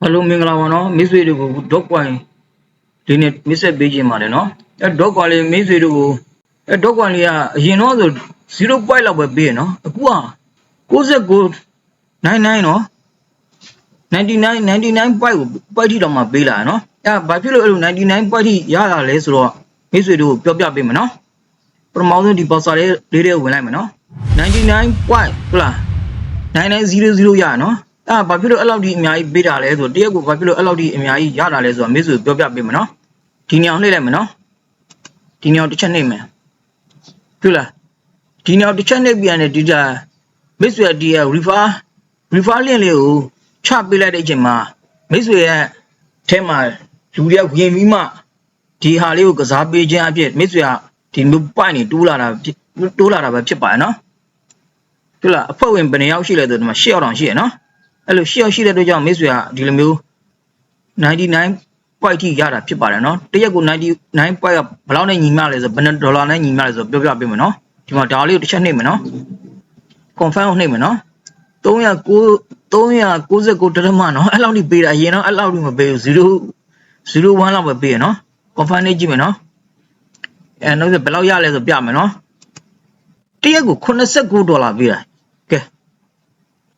ဟယ်လိုမင်္ဂလာပါနော်မိတ်ဆွေတို့ကို dot coin ဒီနေ့မစ်ဆက်ပေးခြင်းပါတယ်နော်အဲ dot coin လေးမိတ်ဆွေတို့ကိုအဲ dot coin လေးကအရင်တော့ဆို0 point လောက်ပဲပေးရနော်အခုက69 99နော်99 99 point ကို point ထိတော့မှပေးလာရနော်အဲဘာဖြစ်လို့အဲ့လို99 point ထိရတာလဲဆိုတော့မိတ်ဆွေတို့ကိုပြောပြပေးမယ်နော်ပထမဆုံးဒီ boxer လေးလေးတွေဝင်လိုက်မယ်နော်99 point ဟုတ်လား9900ရနော် အဲ့ဘာဖြစ်လို့အဲ့လောက်ဒီအများကြီးပေးတာလဲဆိုတော့တရက်ကိုဘာဖြစ်လို့အဲ့လောက်ဒီအများကြီးရတာလဲဆိုတော့မိတ်ဆွေပြောပြပေးမယ်နော်ဒီညောင်နှိပ်လိုက်မယ်နော်ဒီညောင်တစ်ချက်နှိပ်မယ်ဟုတ်လားဒီညောင်တစ်ချက်နှိပ်ပြန်တယ်ဒီတာမိတ်ဆွေဒီ refer refer link လေးကိုချပေးလိုက်တဲ့အချိန်မှာမိတ်ဆွေရဲ့အဲမှာလူတွေကဝင်ပြီးမှဒီဟာလေးကိုကစားပေးခြင်းအဖြစ်မိတ်ဆွေကဒီမျိုးပိုင်နေတိုးလာတာဖြစ်တိုးလာတာပဲဖြစ်ပါရဲ့နော်ဟုတ်လားအဖွဲ့ဝင်ဘယ်နှယောက်ရှိလဲဆိုတော့ဒီမှာ၈ယောက်တောင်ရှိရနော် အဲ့လို၈ယောက်ရှိတဲ့အတွက်ကြောင့်မိတ်ဆွေကဒီလိုမျိုး99 point ထိရတာဖြစ်ပါတယ်နော်တရက်ကို99 point ကဘယ်လောက်နဲ့ညီမျှလဲဆိုဘယ်နှဒေါ်လာနဲ့ညီမျှလဲဆိုပြောပြပေးမယ်နော်ဒီမှာဒါလေးကိုတစ်ချက်နှိပ်မယ်နော် confirm ကိုနှိပ်မယ်နော်309 399တရမနော်အဲ့လောက်ထိပေးတာအရင်တော့အဲ့လောက်ထိမပေးဘူး0 01လောက်ပဲပေးရနော် confirm နေကြည့်မယ်နော်အဲနောက်ဆိုဘယ်လောက်ရလဲဆိုပြမယ်နော်တရက်ကို89ဒေါ်လာပေးတာကဲ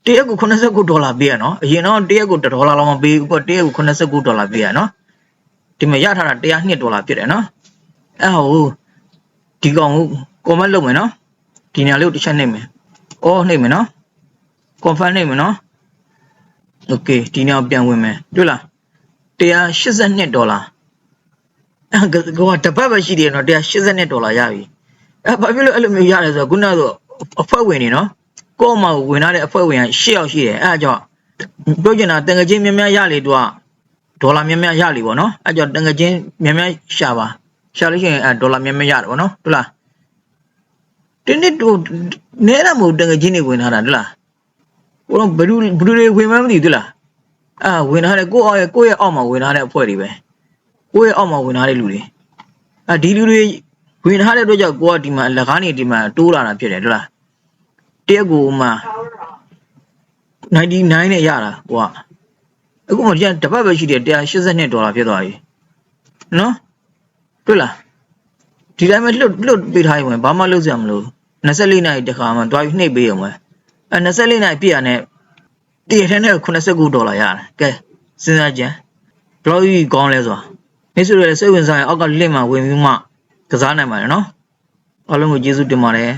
တရက်ကို89ဒေါ်လာပေးရနော်အရင်တော့တရက်ကို1ဒေါ်လာလောက်မပေးဘူးပေါ့တရက်ကို89ဒေါ်လာပေးရနော်ဒီမှာရထားတာ102ဒေါ်လာဖြစ်တယ်နော်အဲ့ဟိုဒီကောင်ကို comment လုပ်မယ်နော်ဒီညာလေးကိုတစ်ချက်နှိပ်မယ်အော်နှိပ်မယ်နော် confirm နှိပ်မယ်နော် okay ဒီညာပြန်ဝင်မယ်တွေ့လား182ဒေါ်လာအဲ့ကောတပတ်ပဲရှိသေးတယ်နော်182ဒေါ်လာရပြီအဲ့ဘာဖြစ်လို့အဲ့လိုမျိုးရတယ်ဆိုတော့ခုနကဆိုအဖွဲ့ဝင်နေနော် ကို့မှာဝင်လာတဲ့အဖွဲ့ဝင်က8ယောက်ရှိတယ်အဲ့ဒါကြောင့်ပြောချင်တာတန်ငချင်းများများရလေသူကဒေါ်လာများများရလေပေါ့နော်အဲ့ကြောင့်တန်ငချင်းများများရှာပါရှာလို့ရှိရင်အဲ့ဒေါ်လာများများရတယ်ပေါ့နော်ဟုတ်လားဒီနေ့တို့နဲတာမဟုတ်တန်ငချင်းတွေဝင်လာတာဟုတ်လားကိုတော့ဘယ်သူဘယ်သူတွေဝင်မှန်းမသိဘူးဟုတ်လားအာဝင်လာတဲ့ကိုယ့်အောက်ရဲ့ကိုယ့်ရဲ့အောက်မှာဝင်လာတဲ့အဖွဲ့တွေပဲကိုယ့်ရဲ့အောက်မှာဝင်လာတဲ့လူတွေအာဒီလူတွေဝင်ထားတဲ့အတွက်ကြောင့်ကိုကဒီမှာလက်ကားနေဒီမှာတိုးလာတာဖြစ်တယ်ဟုတ်လား တရက်ကိုမှ99နဲ့ရတာကိုကအခုမှပြန်တစ်ပတ်ပဲရှိတယ်182ဒေါ်လာဖြစ်သွားပြီနော်တွေ့လားဒီတိုင်းပဲလွတ်လွတ်ပေးထားရင်ဝင်ဘာမှလုပ်စရာမလို24နာရီတခါမှတွားပြီးနှိပ်ပေးရုံပဲအဲ24နာရီပြည့်ရတဲ့တရက်ထဲနဲ့89ဒေါ်လာရတယ်ကဲစဉ်းစားကြည့်ဘယ်လိုကြီးကောင်းလဲဆိုတာမိတ်ဆွေတွေစိတ်ဝင်စားရင်အောက်ကလင့်မှာဝင်ပြီးမှကစားနိုင်ပါတယ်နော်အားလုံးကိုကျေးဇူးတင်ပါတယ်